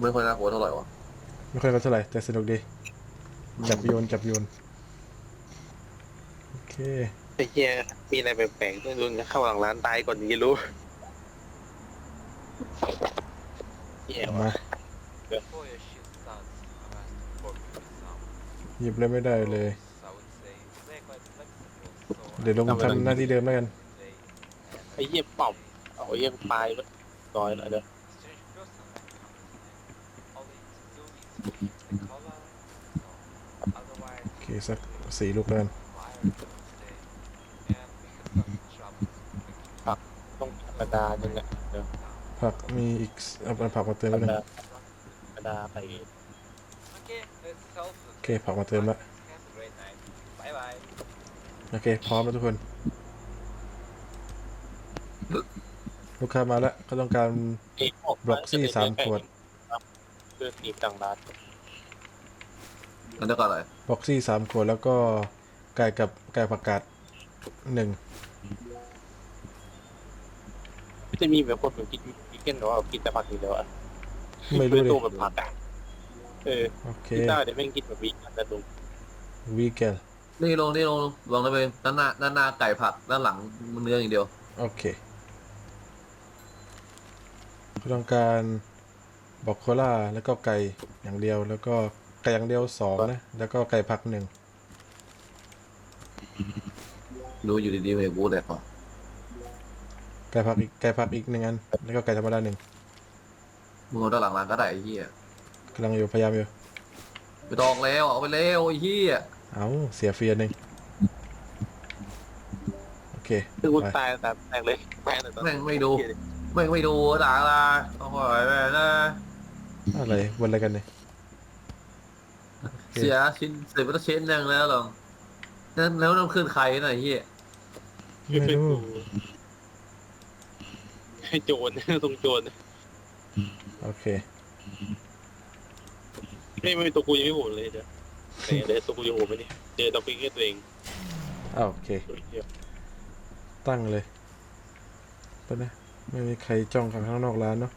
ไม่ค่อยน่ากลัวเท่าไหร่วะไม่ค่อยเท่าไหร่แต่สนุกดี จับโยนจับโยน โอเค ไอ้เหี้ยมีอะไรแปลกๆต้องรุนจะเข้าหลังร้านตายก่อนถึงจะรู้เหี้ยมาว่ะ Before your shit starts, I'm asking for some. หยิบเลยไม่ได้เลย I would say they're quite flexible, so เดี๋ยวลงทำหน้าที่เดิมแล้วกัน they ไอ้เหี้ยป่อมเอาไอ้เหี้ยปลายร้อยหน่อยเด้อ strange person. All they need to do is keep the color. So otherwise, โอเคสักสี่ลูกแล้วกัน fire will stay, and we can start trouble. ต้องธรรมดาหนึ่งอะเดี๋ยวผักมีอีกเอาผักมาเติมธรแล้วรมนึงดาธรรมดาไป Okay, let's help โอเคผักมาเติมละ Have a great night. Bye bye. โอเคพร้อมแล้วทุกคน ลูกค้ามาแล้วเขาต้องการไอ้พวบล็อกซี่สามขวดเพื่อตีบต่างร้านอันเดียวกันอะไร บ็อกซี่สามขวดแล้วก็ไก่กับไก่ผักกาดหนึ่งจะมีแบบคนแบบกินกินเก้นหรือว่ากินแต่ผักอยู่แล้วอะไม่รู้เลตัวยแบบผักอะเออโอเคพี่ต้าเดี๋ยวแม่งกินแบบวิกันแต่ดูวีแกนนี่ลงนี่ลงลงได้ไปด้านหน้าด้านหน้าไก่ผัดด้านหลังเนื้ออย่างเดียว โอเคเขาต้องการบอกโคล่าแล้วก็ไก่อย่างเดียวแล้วก็ ไก่อย่างเดียวสองนะ แล้วก็ไก่ผักหนึ่งดูอยู่ดีๆเมกูแดกว่ะไก่ผักอีกไก่ผักอีกหนึ่งอัน แล้วก็ไก่ธรรมดาหนึ่งมึงเอาด้านหลังร้านก็ได้ไอ้เหี้ยกำลังอยู่พยายามอยู่ ไปดองแล้วเอาไปแล้วไอ้เหี้ยเอาเสียเฟียหนึ่งโอเคคือคุณไปตายแต่แรกเลยแม่งเลยตอนแม่งไม่ดูแม่งไม่ดูด่าละเอาหอยไปนะอะไรวนอะไรกันเนี่ย เสียชิ้นเสียไปตั้งชิ้นหนึงแล้วหรอนั่นแล้วน้ำขึ้นใครน่ะไอ้เหี้ยไม่รู้ให้โจรตรงโจรโอเคไม่ไม่ตัวกูยังไม่โหดเลยเดี๋ยวแต่เดี๋ยวตัวกูยังโหดไปนี่เจอตัวปิงเกอร์ตัวเองอ้าวโอเคตัวเดียวตั้งเลยไปนะไม่มีใครจ้องข้างนอกร้านเนาะ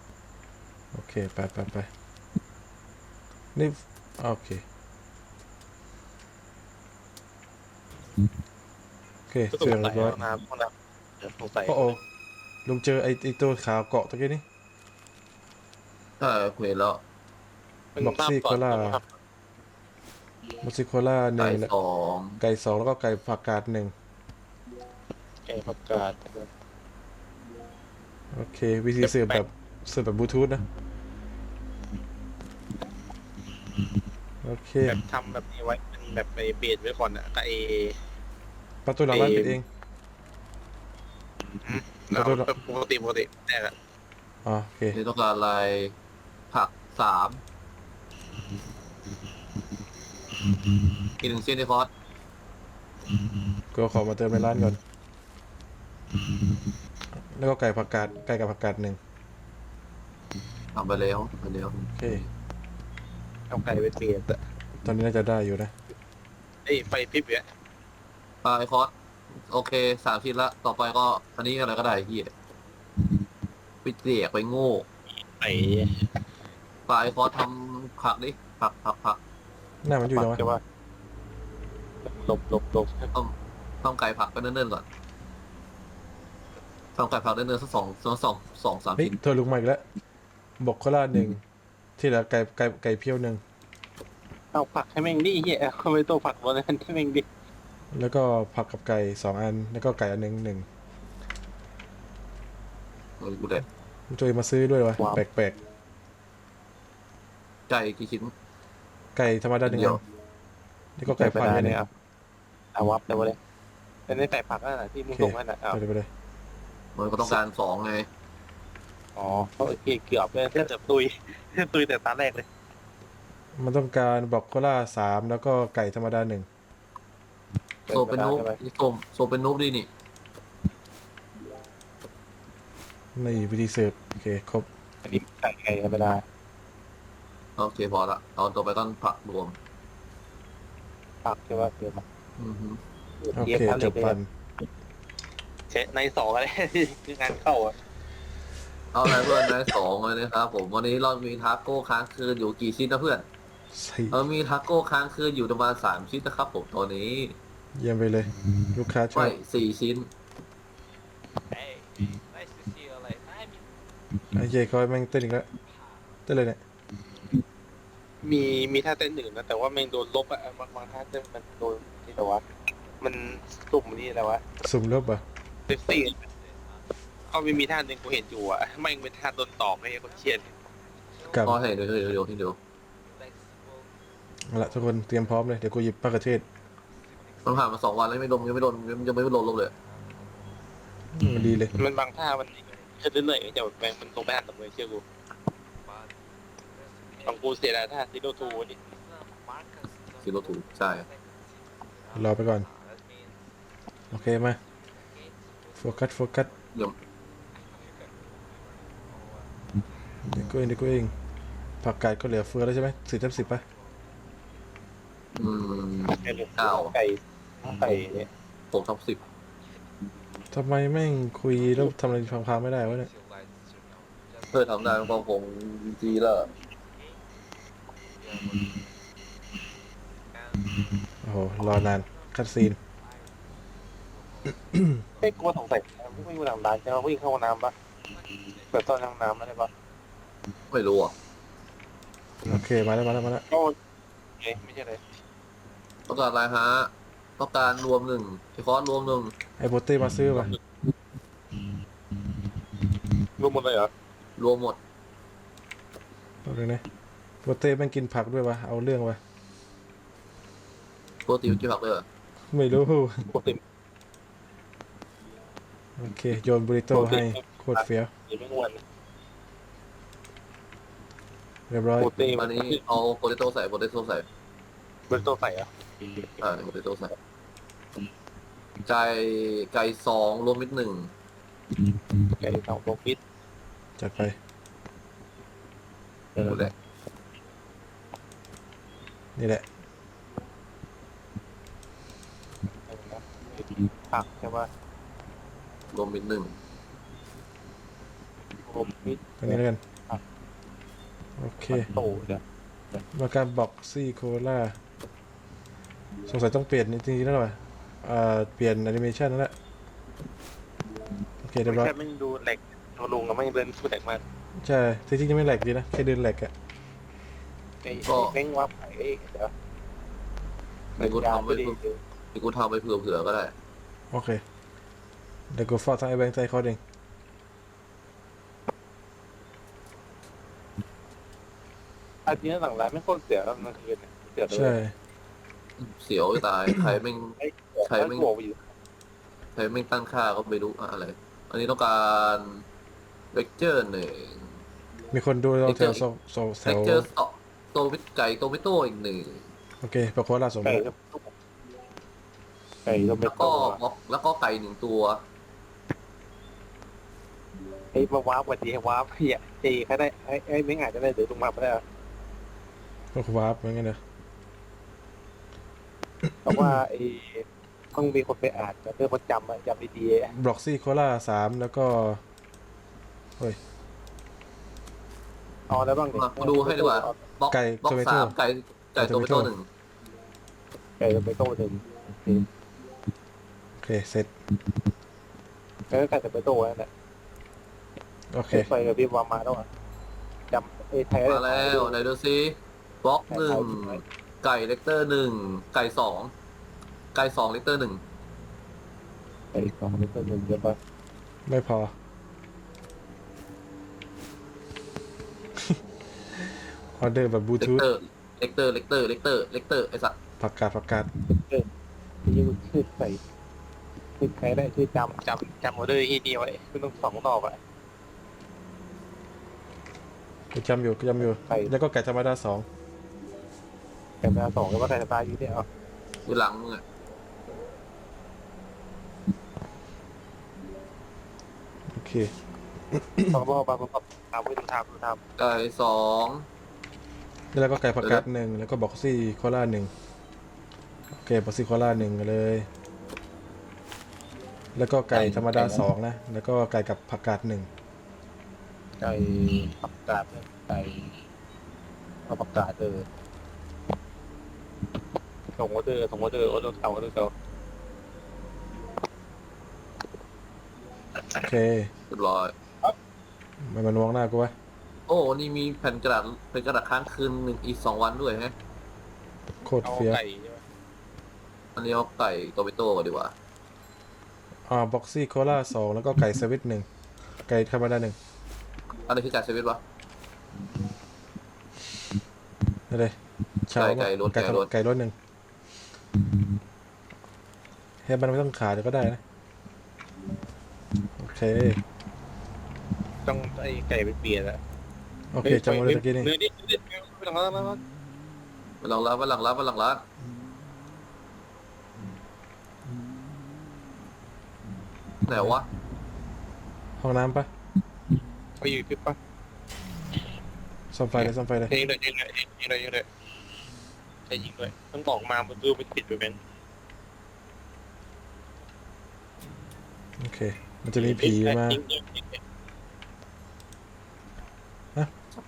โอเค ไปไปไปนี่โอเค โอเคก็สเสร็งจสัเรียยบร้อยห้องน้ำห้องน้ำเดี๋ยวสงสัยโอ้โอ้ลุงเจอไอไอตัวขาวเกาะตะกี้นี่ เออคุยแล้วมันบอกตามซี่ก่อนโคล่านะครับมัสซิโคล่าหไก่นึ่งแล้วสองไก่สองแล้วก็ไก่ผักกาดหนึ่งแกประกาศ โอเค วิธีเสิร์ฟแบบเสิร์ฟแบบบลูทูธนะ โอเค แบบทำแบบนี้ไว้เป็นแบบไปเบสไว้ก่อนอะกับไอ้ประตูหลังร้านปิดเองเอาขอโทษนะแบบปกติปกติแน่ละอ๋อโอเค นี่ต้องการอะไรผักสามอีกหนึ่งชิ้นในคอร์สก็ขอมาเติมในร้านก่อน แล้วก็ไก่ผักกาดไก่กับผักกาดหนึ่งทำไปแล้วไปแล้วโอเค เอาไก่ไปเบสอะตอนนี้น่าจะได้อยู่นะไอ้ยไฟพริบเนี่ยปลาไอคอร์สโอเคสามชิ้นละ ต่อไปก็อันนี้อะไรก็ได้ไอ้เฮียไปเสียกไปโง่ไอ้ปลาไอคอร์สทำผักดิผักผักผักหน้ามันอยู่ปัจังกวะใช่ว่าหลบหลบหลบทำไก่ผักไปเนิ่นๆก่อนทำไก่ผักเนิ่นๆสักสองสองสองสองสามเฮ้ยชิ้นเธอลุกมาอีกแล้วบอกโคล่าหนึ่ง ที่เหลือไก่ไก่ไก่เพี้ยวหนึ่งเอาผักให้แม่งดิเฮียเอาไปตัวผักวันนั้นให้แม่งดิแล้วก็ผักกับไก่สองอัน แล้วก็ไก่อันหนึ่งหนึ่งเออกูเด็ดจอยมาซื้อด้วยวะแปลกไก่กี่ชิ้น ๆไก่ธรรมดาหนึ่งเดีอัยวนแล้วก็ไก่พันธุ์เนี่เนี่ยยครับเอาวับได้ปะเลยเป็นในไก่ผักนั่นแหละที่มึงส่งให้น่ะเอาไปเลยไปเลยมันก็ต้องการสองไง อ๋อโอเคเกือบเลยแทบจะตุยแทบตุยแต่ตาแรกเลยมันต้องการบอกโคล่าสามแล้วก็ไก่ธรรมดาหนึ่งโซเป็นนูบนี่โซโซเป็นนูบดินี่นี่วิธีเสิร์ฟโอเคครบอันนี้ไก่ไก่ธรรมดาโอเคพอละเอาตัวไปก้อนผักรวมผักใช่ป่ะเกือบมาอือฮึโอเคจบปันเช็ในสองอะไรคืองานเข้าอะ เอาอะไรเพื่อนได้สองเลยนะครับผมวันนี้เรามีทาโก้ค้างคืนอยู่กี่ชิ้นนะเพื่อนสี่เรามีทาโก้ค้างคืนอยู่ประมาณสามชิ้นนะครับ ผมตอนนี้เยี่ยมไปเลย ลูกค้าชอไม่บสี่ชิ้น Hey, nice to see you like I mean ไอ้เจคอยแม่งเต้นอีกแล้วเต้นเลยเนี่ยมีมีท่าเต้นหนึ่งนะ แต่ว่าแม่งโดนลบอะบางบางท่าเต้นมันโดนนี่แต่ว่า มันสุ่มนี่แหละวะสุ่มลบอะเซ็กซี่ เขาไม่มีท่าหนึ่งกูเห็นอยู่อะแม่งเป็นท่าโดนตอกไอ้คนเชียนกลับก็ให้เดี๋ยวเดี๋ยวเดี๋ยวเดี๋ยว flexible เอาละทุกคนเตรียมพร้อมเลยเดี๋ยวกูหยิบปลากระเทศมันผ่านมาสองวันแล้วไม่ลงยังไม่โดนยังไม่โดนลบเลยมันดีเลยมันบางท่ามันขึ้นเรื่อยๆแต่แม่งมันตรงไปหันตรงเลยเชื่อกู but บางกูเสียดายท่าซิโดทูนี่ Marcus ซีโร่ถูใช่รอไปก่อน that means โอเคมาโฟกัสโฟกัสเดี๋ยว เดี๋ยว กูเองดีกูเองผักกาดก็เหลือเฟือแล้วใช่ไหมสิบเต็มสิบป่ะอืมไก่หมูเก้าไก่ไก่เนี่ยผมท็อปสิบทำไมแม่งคุยแล้วทำอะไรพังๆไม่ได้วะเนี่ยเพื่อทำได้ก็คงจีแล้วโอ้โหรอนานคัดซีนไอ้ยกูสงสัยวิ่งไปทำร้านจะวิ่งเข้าห้องน้ำปะแบบตอนห้องน้ำอะไรปะ ไม่รู้อะโอเคมาแล้วมาแล้วมาแล้วก็เอ้ยไม่ใช่เลยต้องการอะไรฮะต้องการรวมหนึ่งไอคอร์สรวมหนึ่งไอ้โบเต้มาซื้อป่ะรวมหมดเลยเหรอรวมหมดตรงนี้โบเต้แม่งกินผักด้วยวะเอาเรื่องวะปกติกินผักเลยเหรอไม่รู้ปกติโอเคโยนบริโต้ให้โคตรเฟี้ยว ยังไม่อ้วน เรียบร้อยปกติมานี้เอาโปเตโต้ใส่โปเตโต้ใส่เป็นตัวใส่เหรอะอ่าโปเตโต้ใส่ไก่ไก่สองรวมมิดหนึ่งไก่สองตัวฟิตจัดไป หมดเลยนี่แหละ ผักใช่ปะรวมมิดหนึ่งรวมฟิต ตรงนี้แล้วกัน โอเคโตเนี่ยมาการบอกซี่โคล่าสงสัยต้องเปลี่ยนจริงๆแล้วหน่อยอ่าเปลี่ยนแอนิเมชันนั่นแหละโอเคเรียบร้อยแค่ไม่ดูแหลกตัวลุงกับไม่เดินฟูแหลกมากใช่จริงๆยังไม่แหลกดีนะแค่เดินแหลกอะไอ้เม้งวับไอ้เดี๋ยวไอ้กูทำไว้เผื่อไอ้กูทำไปเผื่อๆก็ได้ โอเคเดี๋ยวกูฟอดทั้งไอ้แบงค์ใจเขาเอง อาทิตย์หลังร้านไม่คนเสียแล้วกลางคืนเสียเลยใช่ เสียวจะตาย ใครแม่ง ใครไม่บอกไปอยู่ใครแม่งตั้งค่าก็ไม่รู้อะอะไร อันนี้ต้องการเวกเจอร์หนึ่ง มีคนดูเราแถวโซโซแถเวกวเจอร์สองตัววิไก่ตัววิโต้อีกหนึ่ง โอเคปรากฏล่าสมไก่บูรณ์ก็ไก่ก็ไม่แล้วโตก็แล้วก็ไก่หนึ่งตัว ไอ้มาว้าวันดีให้ว้าพี่อะเจแค่ได้ไอ้ไอ้เม้งอาจจะได้เดือดลงมาไม่ได้ ก็วาร์ปเหมือนกันนะเพราะว่าไอ้ต้องมีคนไปอ่านเพื่อคนจำอะจำดีบล็อกซี่โคล่าสามแล้วก็ๆเอาแล้วบ้างมาดูให้ดีกว่าบล็อกไก่บล็อก tomato สามไก่ไก่ตัววิโต้หนึ่งไก่ไปโต้หนึ่งโอเคเสร็จแล้วก็ไก่ไปโต้นั่นแหละโอเค ไฟกับพี่วามาแล้วอะจำไอ้ไทยมาแล้วไหนดูซิ บล็อกหนึ่งไก่เลกเตอร์หนึ่งไก่สองไก่สองเลกเตอร์หนึ่งไก่สองเป็นตัวหนึ่งเยอะปะไม่พอ ออเดอร์แบบบลูเลกทูธเตอร์เลกเตอร์เลกเตอร์เลกเตอร์เลกเตอร์ไอ้สัตว์ผักกาดผักกาดที่ชื่อใส่ชื่อใครได้ชื่อจำจำจำออเดอร์ที่นี่ไว้ไม่ต้องสองรอบอะกูจำอยู่กูจำอยู่ไก่แล้วก็ไก่ธรรมดาสอง ไก่มาสองแล้วก็ไก่สไตล์อยู่ที่เอาอยู่หลังมึงอะโอเคสองรอบมาประกอบทำไม่ต้องทำต้องทไก่สองแล้วก็ไก่ผักกาดหนึ่งแล้วก็บล็อกซี่โคล่าหนึ่งโอเคบล็อกซี่โคล่าหนึ่งเลย แล้วก็ไก่ธรรมดาสองนะแล้วก็ไก่กับผักกาดหนึ่งำไก่ผักกาดเนี่ยไก่เอาผักกาดเออ ส่งออเดอร์ส่งออเดอร์ออเดอร์เก่าออเดอร์เก่าโอเคเรียบร้อยมันมันมองหน้ากูวะโอ้ นี่มีแผ่นกระดาษแผ่นกระดาษค้างคืนหนึ่งอีกสองวันด้วยฮะโคตรเอาเฟี้ยวไก่ใช่ไหมอันนี้เอาไก่โตเปโต้ดีกว่า อ่าบ็อกซี่โคลาสองแล้วก็ไก่สวิตหนึ่งไก่ธรรมดาหนึ่งอันนี้คือไก่เซเว่นปะนั่นเลยเช้าไก่ไก่รสไก่ไก่รสไก่รสหนึ่ง เฮ้ยมันไม่ต้องขาเดี๋ยวก็ได้นะ โอเค ต้องไอ้ไก่ไปเปลี่ยนแล้วโอเคจำไว้เลยตะกี้นี่เนื้อดิเนื้อดิไม่ต้องแล้วแล้วมาหลังร้านมาหลังร้านมาหลังร้านไหนวะ ห้องน้ำปะไปอยู่พิบปะซ่อมไฟเลยซ่อมไฟเลยยิงเลยยิงเลยยิงเลยยิงเลยใช่ยิงเลยต้องบอกมาประตูไม่ปิดไปเป็น โอ เค มันจะมีผีมายิงเลยยิงเลย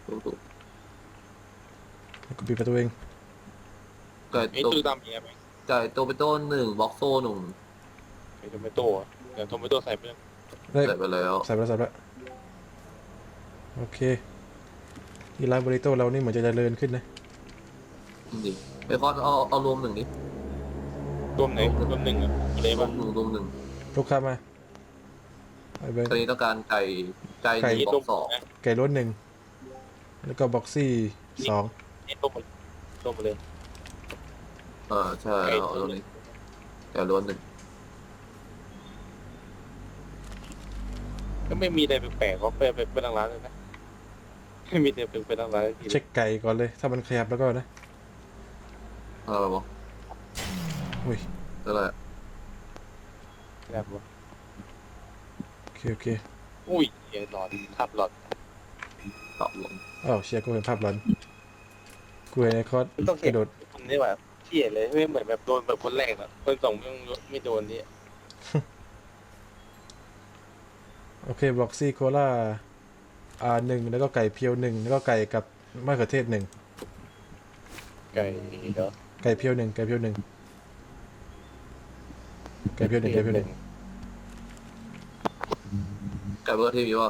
ดูดูกูปิดประตูเองไก่ไอ้โตตู้ดำเนี่ยไหมไก่โตเปโต้หนึ่งบ็อกโซหนึ่งไอ้โทมัโต้อะเดี๋ยวโทมัโต้ใส่ไปเลยเฮ้ยใส่ไปแล้วใส่ไปแล้วใส่ไปแล้วโอเคที่ร้านบริโต้เรานี่เหมือนจะเจริญขึ้นนะดิไปคอนเอาเอารวมหนึ่งดิรวมไหนรวมหนึ่งอะอะไรรวบ้ามหนึ่งรวมหนึ่งลูกค้ามา ไอ้เบนตอนนี้ต้องการไก่ไก่หไก่นึ่งบ็อกสองนะไก่รสหนึ่ง แล้วก็บ็อกซี่สองนี่รวมหมดรวมหมดเลยเออใช่เอาตรงนี้ไก่รวมหนึ่งก็ไม่มีอะไรแปลกๆเขาไปไปไปทางร้านเลยนะไม่มีอะไรไปไปทางร้านทีเช็คไก่ก่อนเลย ถ้ามันขยับแล้วก็นะอะไรวะอุ้ยอะไรแบบว่า โอเคโอเคอุ้ยเหี้ยหลอดทับหลอดตอบลงอ้าวเชียร์กูเห็นภาพหลอนกูเห็นไอ้คอสต้องกเห็นระโดดคนนี้แบบเที่ยเลยไม่เหมือนแบบโดนแบบคนแรกอะคนสองไม่ไม่โดนนี่โอเคบ็อกซี่โคลาอ่าหนึ่งแล้วก็ไก่เพียวหนึ่งแล้วก็ไก่กับมะเขือเทศหนึ่งไก่เดี๋ยวไก่เพียวหนึ่งไก่เพียวหนึ่งไก่เพียวหนึ่งไก่เพียวหนึ่ง ไก่เบอร์ที่มีว่า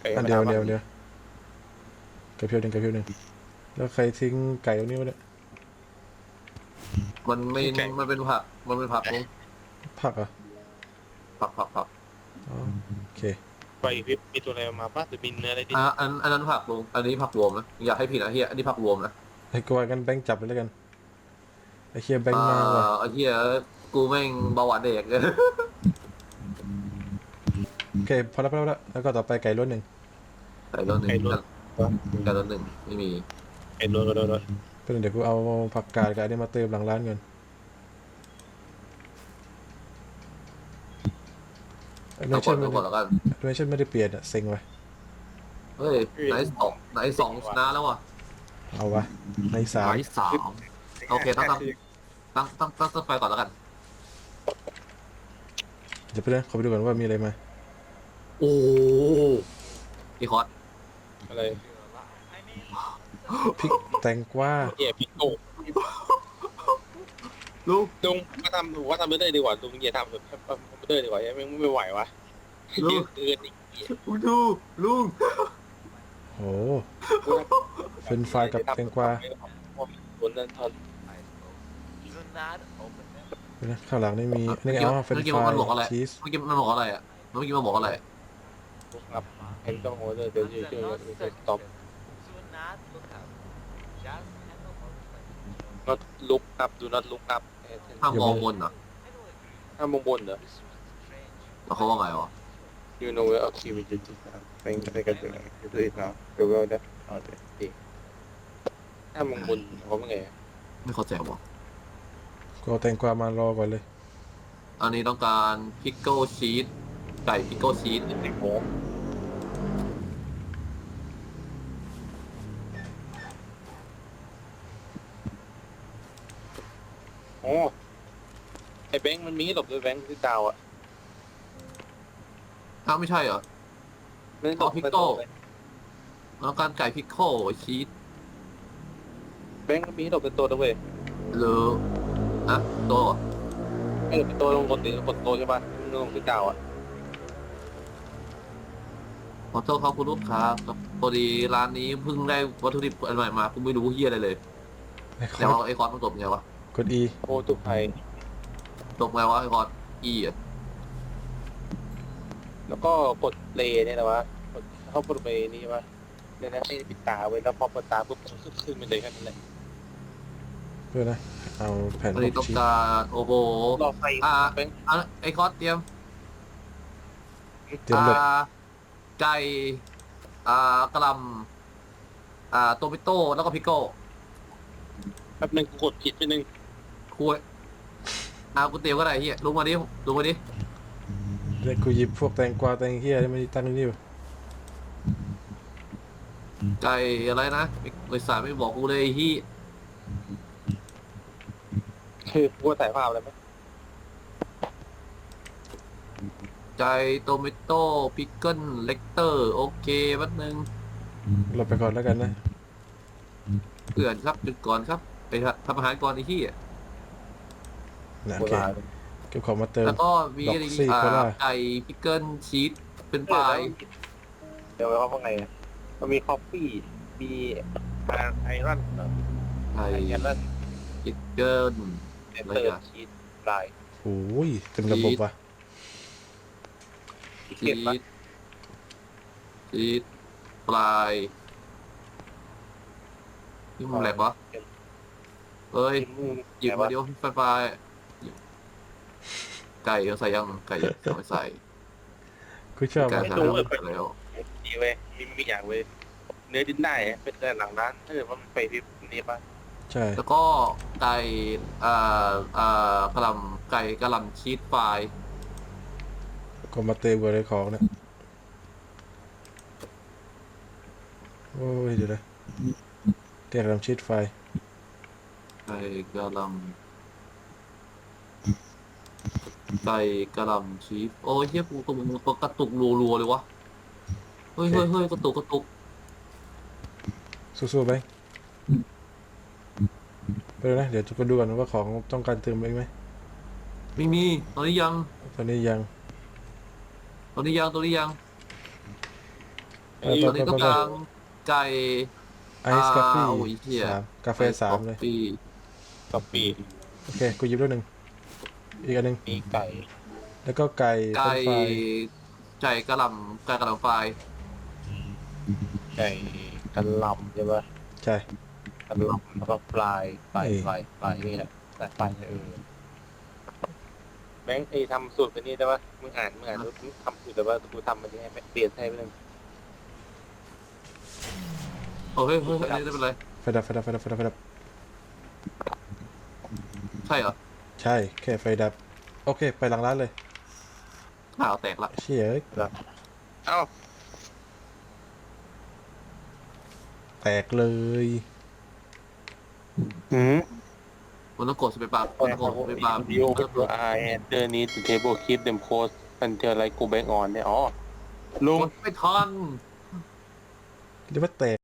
ไก่อันเดียวอันเดียวอันเดียวไก่เพียวหนึ่งไก่เพียวหนึ่งแล้วใครทิ้งไก่ตรงนี้วะเนี่ยมันไม่มันเป็นผัก มันเป็นผักลงผักเหรอะผักผักผักอ๋อโอเคไปพิบมีตัวอะไรมาป่ะหรือมีเนื้ออะไรที่อะอันอันนั้นผักลงอันนี้ผักรวมนะอยากให้ผิดนะเฮียอันนี้ผักรวมนะไอ้กวากันแบงค์จับเลยแล้วกันไอ้เคียแบงค์มาว่ะอ่าไอ้เฮียกูแม่งเบาหวานเด็ก โอเคพอแล้วพอแล้วพอแล้วแล้วก็ต่อไปไก่ล้วนหนึ่งไก่รวมหนึ่งไก่รวมหนึ่งไม่มีไก่โดนโดนโดนเป็นเดี๋ยวกูเอาผักกาดกับอันนี้มาเติมหลังร้านก่อนแอนิเมเอาก่อชั่นนไม่เอาก่อนได้แล้วกันแอนิเมชั่นไม่ได้เปลี่ยนอะเซ็งว่ะเฮ้ยไหนสองไหนสองชนะแล้วอะเอาวะในสามไหนสาม โอเคตั้งตั้งตั้งตั้งตั้งไฟก่อนแล้วกัน เดี๋ยวไปเลยขอไปดูก่อนว่ามีอะไรมา โอ้อีคอร์สอะไรพริกแตงกวาเหี้ยพิโก้ลุง ลุงมาทำลุงว่าทำไม่ได้ดีกว่าลุงอย่าทำแบบไม่ได้ดีกว่ายังไม่ไหววะเยอะเกินอีกลุงดูลุงโอ้ เป็นไฟรายกับแตงกวา คนนั้นทอน Do not open them. เดี๋ยวนะข้างหลังนี่มีนี่ไงอ๋อเป็นไฟรายชีสเมื่อกี้มันบอกอะไรอะเมื่อกี้มันบอกอะไรลุกครับเห็นต้องโอเดอร์ เดี๋ยวจะช่วยจะตอบ Do not look up. Just handle motorcycle. not look up do not look up ห้ามมองบนเหรอ I know it. ถ้ามองบนเหรอ This was strange. แล้วเขาว่าไงวะ you know where okay we did this now think think I do it you do it now go go there อ๋อเดี๋ยวดีถ้ามองบนเขาเป็นไงไม่เข้าใจวะกูเอาแตงกวามารอก่อนเลย อันนี้ต้องการพิกเกิลชีส ไก่พิกเกิลชีสติดโมโอ้ไอ้แบงค์มันมีให้หลบด้วยแบงค์ที่ดาวอะอ้าวไม่ใช่เหรอไม่ได้อ๋อโดด pickle แล้วการไก่พิคโคชีสแบงค์ก็มีให้โดดเป็นตัวด้วยเวยหรืออะตัวไม่โดดเป็นตัวลงกดตีกดโตใช่ปะลงที่เก่าอะ ขอโทษครับคุณลูกค้าครับพอดีร้านนี้เพิ่งได้วัตถุดิบอันใหม่มากูไม่รู้เฮียอะไรเลยไอ้คแต่อร์ว่าไอคอนต้องตบไงวะกด E โคตุไทยตบไงวะไอคอนอีอะแล้วก็กดเลเนี่ยนะวะกดเข้ากดไปนี่วะเนี่ยนะให้ปิดตาไว้แล้วพอเปิดตาปุ๊บขึ้นขึ้นไปเลยแค่นั้นแหละเพื่อนะ เอาแผ่นพอหดีกต้องชิ้นการโอ้โหรอไฟอ่าแบงค์อะไอคอนเตรียมเตรียมหลบอ่า ไก่อ่ากระหลำอ่าโตมิโต้แล้วก็พิโก้แป๊บนึงกูกดผิดไปนึงคุยอ่ากูเตรียมก็ได้เฮียลุกมาดิลุกมาดิเดี๋ยวกูหยิบพวกแตงกวาแตงเฮียที่มันตั้งนี่อยู่ไก่อะไรนะบริษัทไม่บอกกูเลยไอ้เฮียคือกูถ่ายภาพอะไรไหม ไก่โตมิโต้พิกเกิลเลกเตอร์โอเคแป๊บนึงหลบไปก่อนแล้วกันนะ เกือนครับจุดก่อนครับ ไปทำอาหารก่อนไอ้เฮียนะโบโอเคราณเก็บของมาเติม แล้วก็มีอะไรดอกซี่อ่าโคล่าไก่พิกเกิลชีสเป็นปลายเดี๋ยวไว้ว่าไงอะมันมีคอฟฟี่ มีไอรอนไก่ไอรอนพิกเกิลเนเตอร์ชีสลายโอ้ยเต็มระบบว่ะ ชีเก็บปะสชีสปลายนี่มันแหลกวะเอ้ยหยิบมาเดียวไฟไฟไก่เอาใส่ยังไก่ยังไม่ใส่กูชอบไก่ว่ะใส่แล้วแล้วดีเว้ยมีมีอย่างเว้ยเนื้อดินได้อะเป็นแต่หลังร้านถ้าเกิดว่ามันไปที่นี่ปะใช่แล้วก็ไก่อ่าอ่ากระหลำไก่กระหลำชีสไฟ ก็มาเติมกับอะไรของเนี่ยโอ้ยเดี๋ยวนะเรียกลำชีตไฟไก่กระหลำไก่กระหลำชีสโอ้ยเฮียกูตัวมึงตัวกระตุกรัวๆเลยวะเฮ้ยเฮ้ยเฮ้ยกระตุกกระตุกสู้ๆไปไปเลยนะ เดี๋ยวจะไปดูก่อนว่าของต้องการเติมอีกไหมไม่มีตอนนี้ยัง ตอนนี้ยัง ตอนนี้ยังตอนนี้ยังเออตอนนี้ต้องการไก่ไอซ์กาแฟอ่าโอ้ยเหี้ยสามกาแฟสามเลยปีกะปิโอเคกูหยิบด้วยหนึ่งอีกอันหนึ่งมีไก่ แล้วก็ไก่ไก่เป็นไฟไก่กระหลำไก่กระหลำไฟไก่กระหลำใช่ปะใช่กระหลำแล้วก็ปลายปลายเอ้ยปลายปลายนี่แหละปลายปลายเออ แบงค์ไอ้ทำสูตรไปนี่ได้ปะมึงอ่านมึงอ่านมึงทำสูตรแต่ว่ากูทำมันนี้ให้เปลี่ยนให้ไปเลยโอ้เฮ้ยเฮ้ยเฮ้ยอันนี้ไม่เป็นไร ไฟดับไฟดับไฟดับไฟดับไฟดับใช่เหรอใช่แค่ไฟดับ โอเค ไปหลังร้านเลยข่าวแตกละ เชี่ยเอ้ยเอ้าแตกเลย หืม มันต้องกดสเปซบาร์มันต้องกดสเปซบาร์วิดีโอก็ไอแอนเดอร์นี้ the table keep them close until like go back on เนี่ยอ๋อลุง กดไม่ทันเรียกว่าแตก